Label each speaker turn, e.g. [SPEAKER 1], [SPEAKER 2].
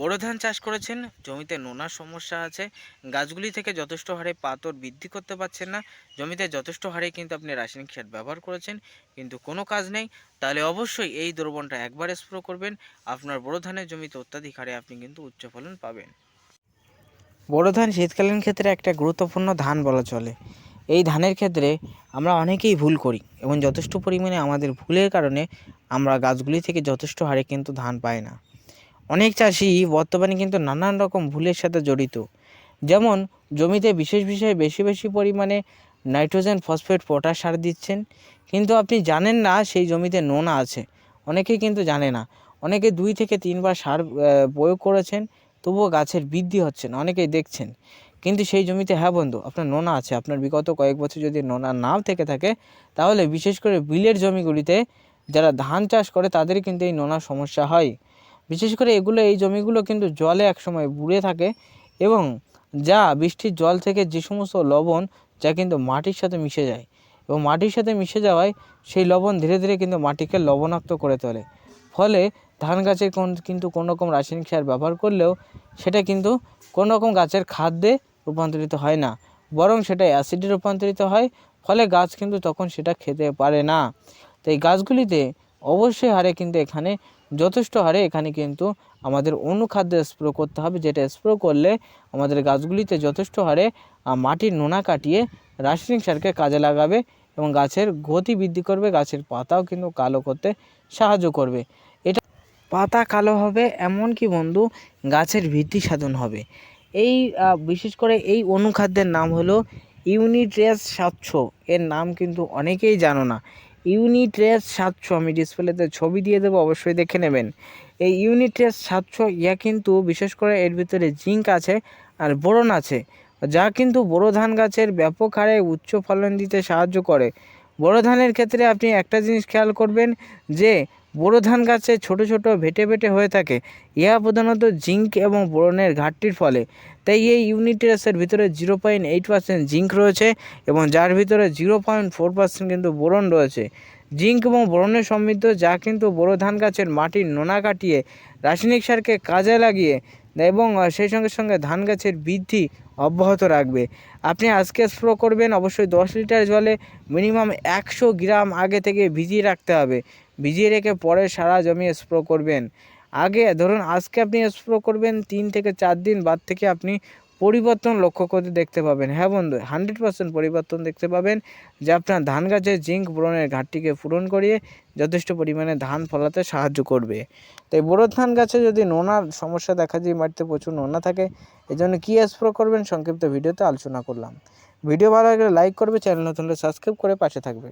[SPEAKER 1] বোরো ধান চাষ করেছেন, জমিতে নোনার সমস্যা আছে, গাছগুলি থেকে যথেষ্ট হারে পাতর বৃদ্ধি করতে পারছেন না, জমিতে যথেষ্ট হারে কিন্তু আপনি রাসায়নিক সার ব্যবহার করেছেন, কিন্তু কোনো কাজ নেই, তাহলে অবশ্যই এই দ্রবণটা একবার স্প্রো করবেন, আপনার বোরো ধানের জমিতে অত্যাধিক হারে আপনি কিন্তু উচ্চ ফলন পাবেন। বোরো ধান শীতকালীন ক্ষেত্রে একটা গুরুত্বপূর্ণ ধান বলা চলে। এই ধানের ক্ষেত্রে আমরা অনেকেই ভুল করি এবং যথেষ্ট পরিমাণে আমাদের ভুলের কারণে আমরা গাছগুলি থেকে যথেষ্ট হারে কিন্তু ধান পাই না। অনেক চাষি বর্তমানে কিন্তু নানান রকম ভুলের সাথে জড়িত। যেমন, জমিতে বিশেষ বিষয়ে বেশি বেশি পরিমাণে নাইট্রোজেন, ফসফেট, পটাশ সার দিচ্ছেন। কিন্তু আপনি জানেন না সেই জমিতে নোনা আছে। অনেকেই কিন্তু জানে না। অনেকে দুই থেকে তিনবার সার প্রয়োগ করেছেন, তবুও গাছের বৃদ্ধি হচ্ছে না। অনেকেই দেখছেন। কিন্তু সেই জমিতে হ্যাঁ বন্ধু, আপনার নোনা আছে। আপনার বিগত কয়েক বছর যদি নোনা নাও থেকে থাকে, তাহলে বিশেষ করে বিলের জমিগুলিতে যারা ধান চাষ করে তাদের কিন্তু এই নোনা সমস্যা হয়। বিশেষ করে এগুলো, এই জমিগুলো কিন্তু জলে একসময় বুড়ে থাকে এবং যা বৃষ্টির জল থেকে যে সমস্ত লবণ, যা কিন্তু মাটির সাথে মিশে যায় এবং মাটির সাথে মিশে যাওয়ায় সেই লবণ ধীরে ধীরে কিন্তু মাটিকে লবণাক্ত করে তোলে। ফলে ধান গাছে কোন, কিন্তু কোনো রকম রাসায়নিক সার ব্যবহার করলেও সেটা কিন্তু কোনো রকম গাছের খাদ্যে রূপান্তরিত হয় না, বরং সেটা অ্যাসিডে রূপান্তরিত হয়, ফলে গাছ কিন্তু তখন সেটা খেতে পারে না। তাই গাছগুলিতে অবশ্যই হারে কিন্তু এখানে যথেষ্ট হারে এখানে কিন্তু আমাদের অনুখাদ্য স্প্রে করতে হবে, যেটা স্প্রে করলে আমাদের গাছগুলিতে যথেষ্ট হারে মাটির নোনা কাটিয়ে রাসায়নিক সারকে কাজে লাগাবে এবং গাছের গতি বৃদ্ধি করবে, গাছের পাতাও কিন্তু কালো করতে সাহায্য করবে। এটা পাতা কালো হবে এমন কি বন্ধু গাছের বৃদ্ধি সাধন হবে। এই বিশেষ করে এই অনুখাদ্যের নাম হলো ইউনিট্রেস সাতশো। এর নাম কিন্তু অনেকেই জানো না। ইউনিট্রেস সাতশো, আমি ডিসপ্লেতে ছবি দিয়ে দেবো, অবশ্যই দেখে নেবেন। এই ইউনিট্রেস সাতশো, ইয়া কিন্তু বিশেষ করে এর ভিতরে জিঙ্ক আছে আর বোরন আছে, যা কিন্তু বোরো ধান গাছের ব্যাপক হারে উচ্চ ফলন দিতে সাহায্য করে। বোরো ধানের ক্ষেত্রে আপনি একটা জিনিস খেয়াল করবেন যে বোরো ধান গাছে ছোট ছোট ভেটে ভেটে হয়ে থাকে। ইহা প্রধানত জিঙ্ক এবং বোরনের ঘাটতির ফলে। তাই এই ইউনিটেরাসের ভিতরে zero point eight percent zinc রয়েছে এবং যার ভিতরে জিরো পয়েন্ট ফোর পার্সেন্ট কিন্তু বোরন রয়েছে। জিঙ্ক এবং বোরনের সমৃদ্ধ যা কিন্তু বোরো ধান গাছের মাটির নোনা কাটিয়ে রাসায়নিক সারকে কাজে লাগিয়ে এবং সেই সঙ্গে সঙ্গে ধান গাছের বৃদ্ধি অব্যাহত রাখবে। আপনি আজকে স্প্রো করবেন, অবশ্যই দশ লিটার জলে মিনিমাম একশো গ্রাম আগে থেকে ভিজিয়ে রাখতে হবে। ভিজিয়ে রেখে পরে সারা জমি স্প্রো করবেন। আগে ধরুন, আজকে আপনি স্প্রো করবেন, তিন থেকে চার দিন, বাদ থেকে আপনি পরিবর্তন লক্ষ্য করতে দেখতে পাবেন। হ্যাঁ বন্ধু, হান্ড্রেড পার্সেন্ট পরিবর্তন দেখতে পাবেন যে আপনার ধান গাছের জিঙ্ক বোরনের ঘাটতিকে পূরণ করিয়ে যথেষ্ট পরিমাণে ধান ফলাতে সাহায্য করবে। তাই বোরো ধান গাছে যদি নোনার সমস্যা দেখা যায় মাটিতে প্রচুর নোনা থাকে এই জন্য কী স্প্রে করবেন সংক্ষিপ্ত ভিডিওতে আলোচনা করলাম। ভিডিও ভালো লাগলে লাইক করবে, চ্যানেল নতুন সাবস্ক্রাইব করে পাশে থাকবে